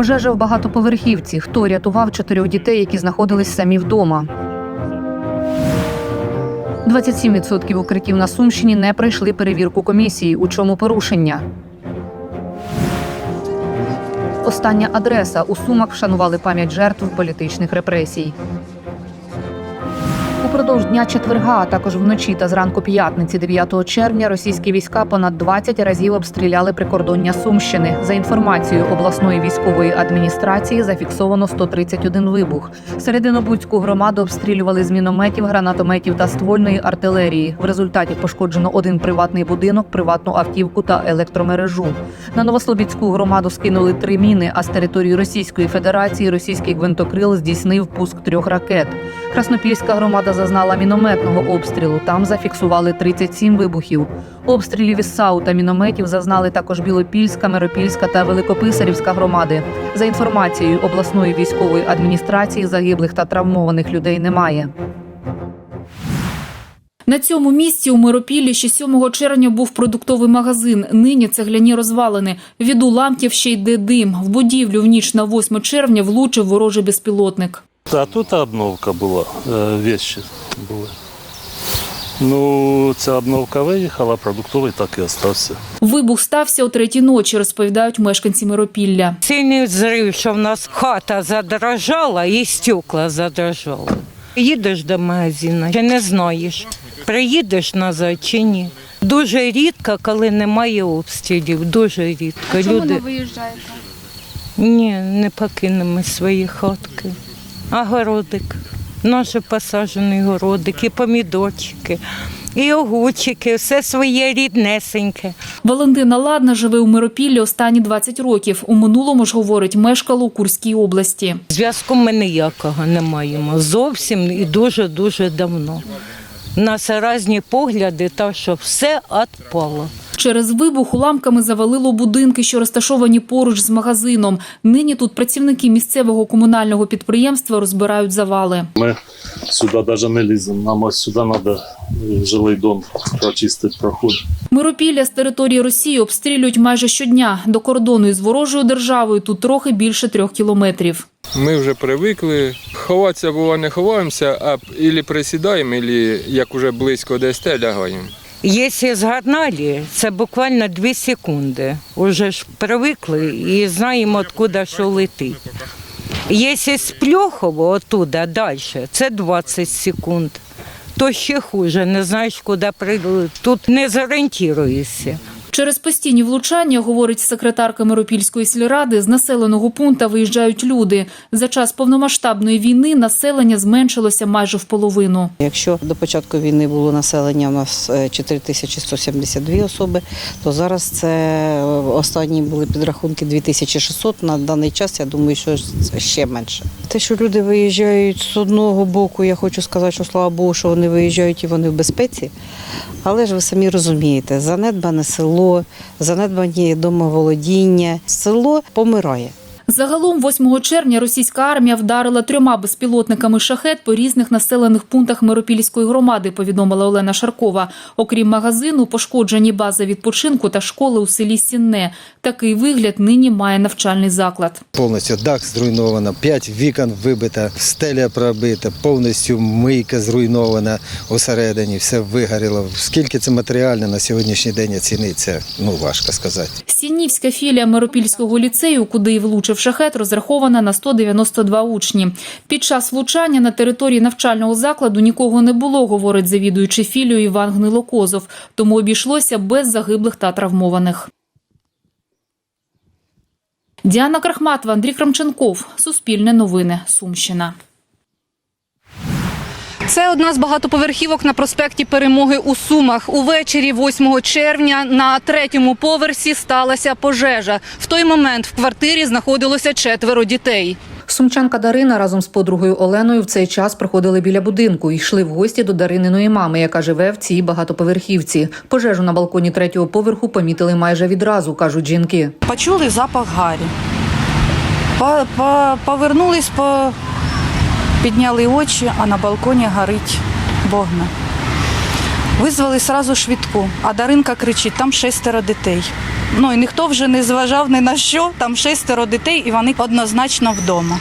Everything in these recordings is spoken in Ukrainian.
Пожежа в багатоповерхівці. Хто рятував чотирьох дітей, які знаходились самі вдома? 27% укриттів на Сумщині не пройшли перевірку комісії. У чому порушення? Остання адреса у Сумах вшанували пам'ять жертв політичних репресій. Упродовж дня четверга, а також вночі та зранку п'ятниці, 9 червня, російські війська понад 20 разів обстріляли прикордоння Сумщини. За інформацією обласної військової адміністрації, зафіксовано 131 вибух. Серединобудську громаду обстрілювали з мінометів, гранатометів та ствольної артилерії. В результаті пошкоджено один приватний будинок, приватну автівку та електромережу. На Новослобідську громаду скинули три міни. А з території Російської Федерації російський гвинтокрил здійснив пуск трьох ракет. Краснопільська громада зазнала мінометного обстрілу. Там зафіксували 37 вибухів. Обстрілів із САУ та мінометів зазнали також Білопільська, Миропільська та Великописарівська громади. За інформацією обласної військової адміністрації, загиблих та травмованих людей немає. На цьому місці у Миропіллі ще 7 червня був продуктовий магазин. Нині цегляні розвалини. Від уламків ще йде дим. В будівлю в ніч на 8 червня влучив ворожий безпілотник. А тут обновка була, е, вещи були. Ну, ця обновка виїхала, продуктовий так і остався. Вибух стався о третій ночі, розповідають мешканці Миропілля. Сильний зрив, що в нас хата задрожала і стекла задрожали. Їдеш до магазину, чи не знаєш, приїдеш назад чи ні. Дуже рідко, коли немає обстрілів, дуже рідко. Чому Люди не виїжджаєте? ні, не покинемо свої хатки. А городик, наші посаджені городик, і помідорчики, і огурчики, все своє ріднесеньке. Валентина Ладна живе у Миропіллі останні 20 років. У минулому ж говорить, мешкала у Курській області. Зв'язку ми ніякого не маємо. Зовсім і дуже-дуже давно. У нас різні погляди, так що все відпало. Через вибух уламками завалило будинки, що розташовані поруч з магазином. Нині тут працівники місцевого комунального підприємства розбирають завали. Ми сюди навіть не ліземо. Нам ось сюди треба жилий дом прочистити проход. Миропілля з території Росії обстрілюють майже щодня. До кордону із ворожою державою тут трохи більше трьох кілометрів. Ми вже привикли. Ховатися бува не ховаємося, а ілі присідаємо, ілі як уже близько десь лягаємо. Якщо згадали, це буквально 2 секунди. Уже ж привикли і знаємо, откуда що летить. Якщо з Пльохово оттуда далі, це 20 секунд. То ще хуже, не знаєш, куди прийду. Тут не зорієнтуєшся. Через постійні влучання, говорить секретарка Миропільської сільради, з населеного пункту виїжджають люди. За час повномасштабної війни населення зменшилося майже в половину. Якщо до початку війни було населення у нас е, 4172 особи, то зараз це е, останні були підрахунки 2600. На даний час я думаю, що це ще менше. Те, що люди виїжджають з одного боку, я хочу сказати, що слава Богу, що вони виїжджають і вони в безпеці. Але ж ви самі розумієте, занедбане село, занедбані домоволодіння, село помирає. Загалом 8 червня російська армія вдарила трьома безпілотниками шахет по різних населених пунктах Миропільської громади, повідомила Олена Шаркова. Окрім магазину, пошкоджені бази відпочинку та школи у селі Сінне. Такий вигляд нині має навчальний заклад. Повністю дах зруйновано, п'ять вікон вибито, стеля пробита, повністю мийка зруйнована усередині, все вигоріло. Скільки це матеріально на сьогоднішній день оціниться, ну важко сказати. Сіннівська філія Миропільського ліцею, куди й влучив шахет, розрахована на 192 учні. Під час влучання на території навчального закладу нікого не було, говорить завідуючий філію Іван Гнилокозов, тому обійшлося без загиблих та травмованих. Діана Крахматова, Андрій Крамченков. Суспільне новини. Сумщина. Це одна з багатоповерхівок на проспекті Перемоги у Сумах. Увечері 8 червня на третьому поверсі сталася пожежа. В той момент в квартирі знаходилося четверо дітей. Сумчанка Дарина разом з подругою Оленою в цей час проходили біля будинку і йшли в гості до Дарининої мами, яка живе в цій багатоповерхівці. Пожежу на балконі третього поверху помітили майже відразу, кажуть жінки. почули запах гарі. По, по, повернулись, по, підняли очі, а на балконі горить вогна. Визвали сразу швидку, а Даринка кричить, там шестеро дітей. Ну і ніхто вже не зважав ні на що. Там шестеро дітей, і вони однозначно вдома.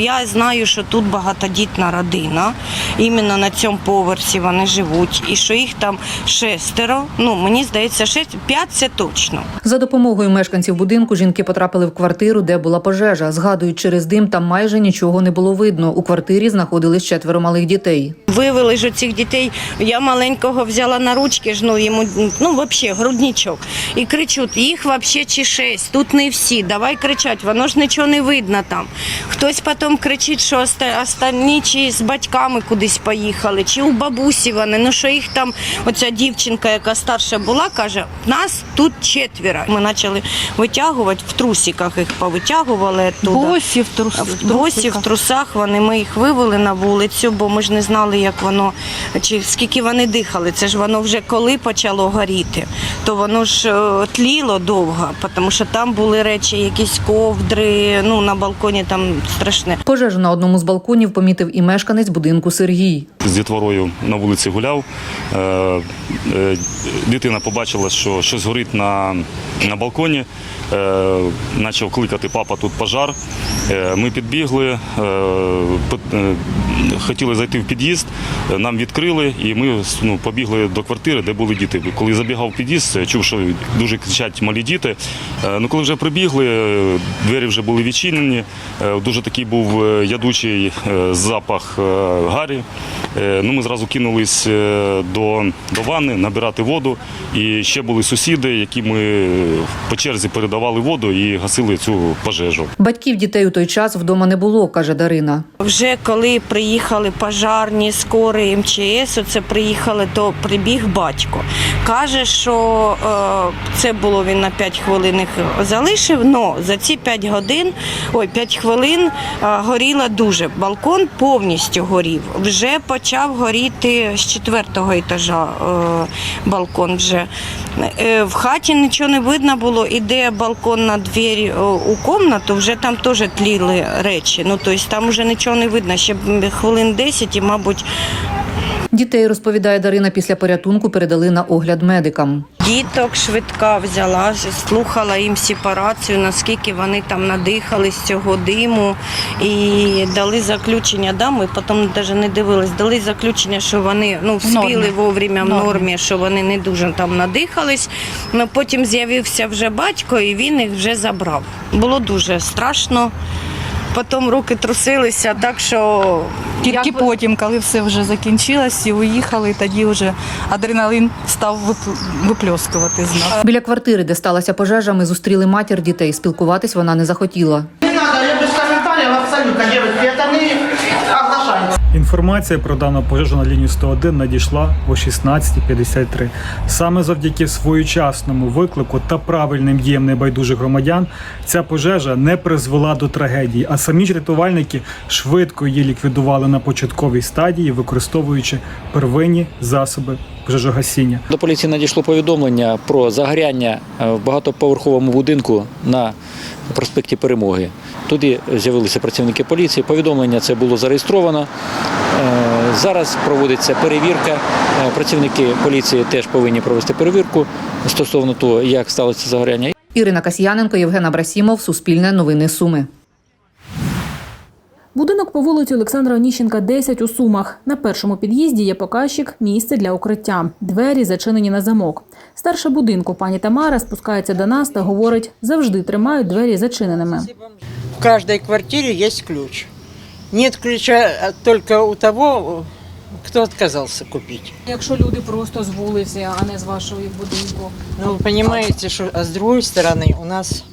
Я знаю, що тут багатодітна родина, іменно на цьому поверсі вони живуть, і що їх там шестеро. Ну мені здається, шесть п'ять це точно. За допомогою мешканців будинку жінки потрапили в квартиру, де була пожежа. Згадують, через дим там майже нічого не було видно. У квартирі знаходились четверо малих дітей. Вивели ж цих дітей. Я маленького взяла на ручки, ж ну йому ну взагалі грудничок. І кричуть: їх взагалі чи шесть, тут не всі. Давай кричать, воно ж нічого не видно там. Хтось потім кричить, що останні чи з батьками кудись поїхали, чи у бабусі вони. Ну що їх там, оця дівчинка, яка старша була, каже: нас тут четверо. Ми почали витягувати в трусиках їх повитягували оттуда. Босі в трус- в В босі в трусах вони ми їх вивели на вулицю, бо ми ж не знали, як воно чи скільки вони дихали. Це ж воно вже коли почало горіти, то воно ж е, тліло довго, тому що там були речі, якісь ковдри. Ну на балконі там страшне. Пожежу на одному з балконів помітив і мешканець будинку Сергій. з дітворою на вулиці гуляв. Е, е, Дитина побачила, що щось горить на, на балконі. Е, Почав кликати папа тут пожар. Ми підбігли, хотіли зайти в під'їзд, нам відкрили і ми ну, побігли до квартири, де були діти. Коли забігав в під'їзд, чув, що дуже кричать малі діти. Ну, коли вже прибігли, двері вже були відчинені. Дуже такий був е, ядучий е, запах е, гарі. Е, Ну, ми зразу кинулись е, до, до ванни набирати воду. І ще були сусіди, які ми по черзі передавали воду і гасили цю пожежу. Батьків дітей у той час вдома не було, каже Дарина. Вже коли приїхали пожарні, скори МЧС, оце приїхали, то прибіг батько. Каже, що е, це було він на 5 хвилин їх залишив, але за ці 5 годин, ой, 5 хвилин е, горіла дуже. Балкон повністю горів. Вже почав горіти з четвертого етажа е, балкон вже. Е, в хаті нічого не видно було, іде балкон на двері е, у кімнату, вже там теж тліли речі. Ну, тобто там вже нічого не видно. Ще хвилин 10 і, мабуть, Дітей, розповідає Дарина, після порятунку передали на огляд медикам. Діток швидка взяла, слухала їм сепарацію, наскільки вони там надихались цього диму і дали заключення. Да, ми потім навіть не дивились, дали заключення, що вони ну, вспіли вовремя в нормі, що вони не дуже там надихались. Ну, потім з'явився вже батько, і він їх вже забрав. Було дуже страшно. Потім руки трусилися, так що Тільки потім, коли все вже закінчилось і уїхали, тоді вже адреналін став вип- випльоскувати з нас. Біля квартири, де сталася пожежа, ми зустріли матір дітей. Спілкуватись вона не захотіла. Не треба, я без коментарів абсолютно, Я там не. Інформація про дану пожежу на лінію 101 надійшла о 16.53. Саме завдяки своєчасному виклику та правильним діям небайдужих громадян ця пожежа не призвела до трагедії, а самі ж рятувальники швидко її ліквідували на початковій стадії, використовуючи первинні засоби пожежогасіння. До поліції надійшло повідомлення про загоряння е, в багатоповерховому будинку на проспекті Перемоги. Туди з'явилися працівники поліції. Повідомлення це було зареєстровано. Е, Зараз проводиться перевірка. Е, Працівники поліції теж повинні провести перевірку стосовно того, як сталося загоряння. Ірина Касьяненко, Євген Абрасімов, Суспільне новини Суми. Будинок по вулиці Олександра Оніщенка, 10 у Сумах. На першому під'їзді є показчик місце для укриття. Двері зачинені на замок. Старша будинку пані Тамара спускається до нас та говорить, завжди тримають двері зачиненими. В каждой квартире есть ключ. Нет ключа а, только у того, кто отказался купить. Якщо люди просто з вулиці, а не з вашого будинку. Ну, вы понимаете, что а с другой стороны у нас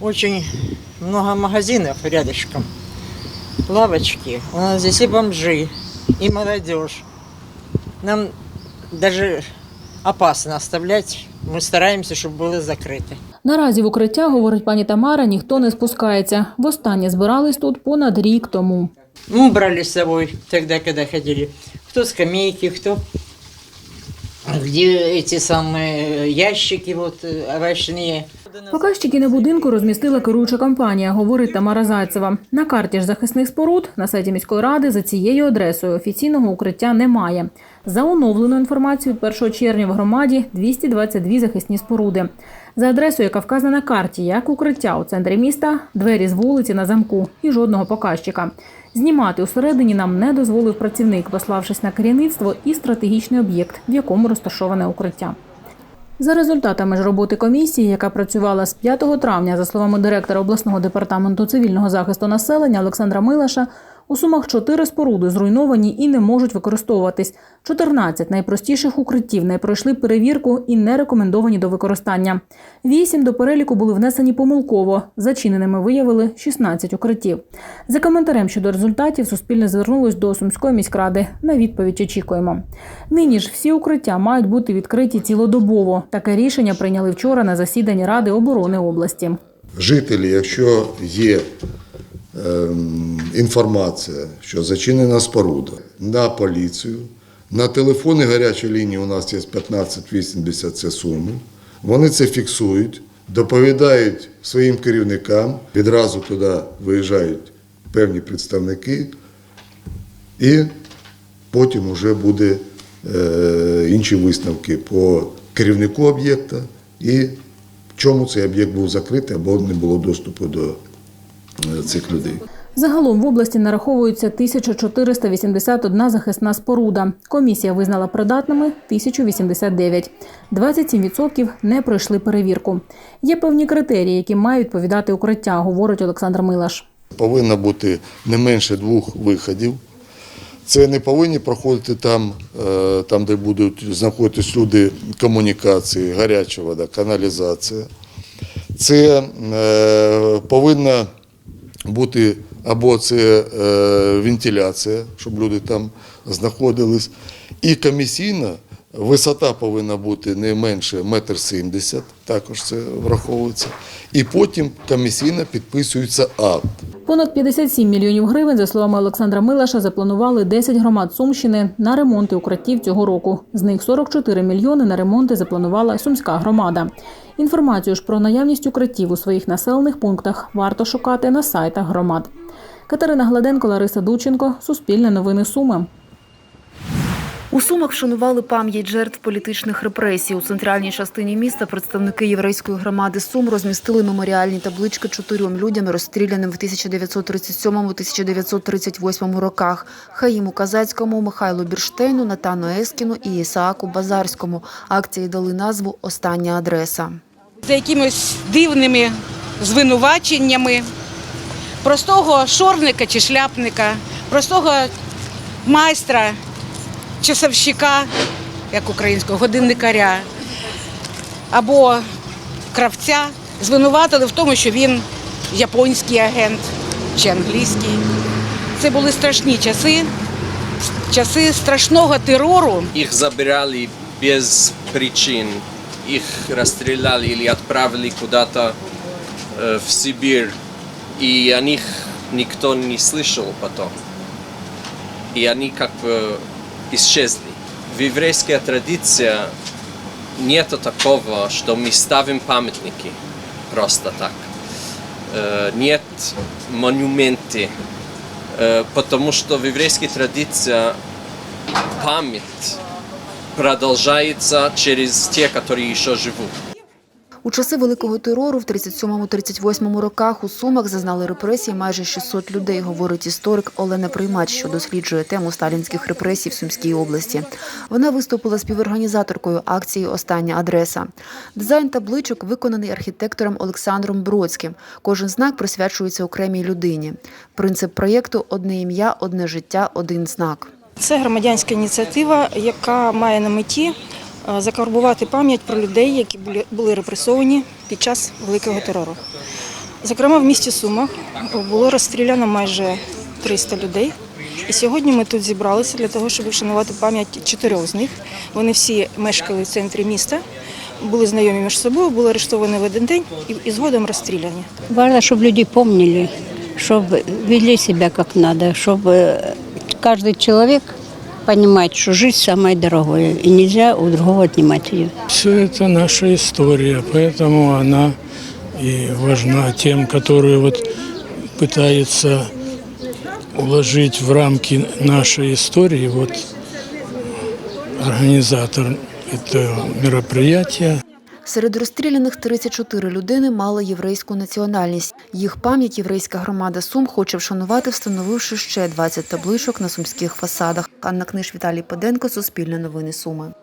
очень много магазинов рядышком. Лавочки. У нас здесь и бомжи, и молодежь. Нам даже опасно оставлять. Мы стараемся, чтобы было закрыто. Наразі в укриття, говорить пані Тамара, ніхто не спускається. Востаннє збирались тут понад рік тому. Мы брали с собой тогда, когда ходили. Кто скамейки, кто где эти самые ящики вот э, овощные. Показчики на будинку розмістила керуюча компанія, говорить Тамара Зайцева. На карті ж захисних споруд на сайті міської ради за цією адресою офіційного укриття немає. За оновленою інформацією від 1 червня в громаді 222 захисні споруди. За адресою, яка вказана на карті, як укриття у центрі міста, двері з вулиці на замку і жодного показчика. Знімати усередині нам не дозволив працівник, пославшись на керівництво і стратегічний об'єкт, в якому розташоване укриття. За результатами ж роботи комісії, яка працювала з 5 травня, за словами директора обласного департаменту цивільного захисту населення Олександра Милаша, у сумах чотири споруди зруйновані і не можуть використовуватись. 14 найпростіших укриттів не пройшли перевірку і не рекомендовані до використання. Вісім до переліку були внесені помилково. Зачиненими виявили 16 укриттів. За коментарем щодо результатів Суспільне звернулось до Сумської міськради. На відповідь очікуємо. Нині ж всі укриття мають бути відкриті цілодобово. Таке рішення прийняли вчора на засіданні Ради оборони області. Жителі, якщо є інформація, що зачинена споруда, на поліцію, на телефони гарячої лінії у нас є 1580 це суми. Вони це фіксують, доповідають своїм керівникам, відразу туди виїжджають певні представники, і потім вже буде е, інші висновки по керівнику об'єкта і чому цей об'єкт був закритий або не було доступу до цих людей. Загалом в області нараховується 1481 захисна споруда. Комісія визнала придатними 1089. 27% не пройшли перевірку. Є певні критерії, які має відповідати укриття, говорить Олександр Милаш. Повинно бути не менше двох виходів. Це не повинні проходити там, е, там де будуть знаходитись люди комунікації, гаряча вода, каналізація. Це е, повинна бути або це е, вентиляція, щоб люди там знаходились. І комісійна висота повинна бути не менше метр сімдесят, також це враховується. І потім комісійно підписується акт. Понад 57 мільйонів гривень, за словами Олександра Милаша, запланували 10 громад Сумщини на ремонти укриттів цього року. З них 44 мільйони на ремонти запланувала Сумська громада. Інформацію ж про наявність укриттів у своїх населених пунктах варто шукати на сайтах громад. Катерина Гладенко, Лариса Дученко, Суспільне новини Суми. У Сумах вшанували пам'ять жертв політичних репресій. У центральній частині міста представники єврейської громади Сум розмістили меморіальні таблички чотирьом людям, розстріляним в 1937-1938 роках: Хаїму Казацькому, Михайлу Бірштейну, Натану Ескіну і Ісааку Базарському. Акції дали назву Остання адреса. за якимись дивними звинуваченнями простого шорника чи шляпника, простого майстра, часовщика, як українського, годинникаря або кравця звинуватили в тому, що він японський агент чи англійський. Це були страшні часи, часи страшного терору. Их забирали без причин. Их расстреляли или отправили куда-то э, в Сибирь. И о них никто не слышал потом. И они как бы исчезли. В еврейской традиции нет такого, что мы ставим памятники просто так. Э, Нет монументы. Э, Потому что в еврейской традиции память продолжается через те, которые еще живут. У часи великого терору в 37-38 роках у Сумах зазнали репресії майже 600 людей, говорить історик Олена Приймач, що досліджує тему сталінських репресій в Сумській області. Вона виступила співорганізаторкою акції Остання адреса. Дизайн табличок виконаний архітектором Олександром Бродським. Кожен знак присвячується окремій людині. Принцип проєкту одне ім'я, одне життя, один знак. Це громадянська ініціатива, яка має на меті закарбувати пам'ять про людей, які були- були репресовані під час великого терору. Зокрема, в місті Сумах було розстріляно майже 300 людей. І сьогодні ми тут зібралися для того, щоб вшанувати пам'ять чотирьох з них. Вони всі мешкали в центрі міста, були знайомі між собою, були арештовані в один день і, і згодом розстріляні. Важно, чтобы люди помнили, чтобы вели себя как надо, чтобы каждый человек понимает, что жизнь самое дорогое, и нельзя у другого отнимать ее. Все это наша история, поэтому она и важна тем, которую вот пытается уложить в рамки нашей истории вот организатор этого мероприятия. Серед розстріляних 34 людини мали єврейську національність. Їх пам'ять єврейська громада Сум хоче вшанувати, встановивши ще 20 табличок на сумських фасадах. Анна Книж, Віталій Поденко, Суспільне новини Суми.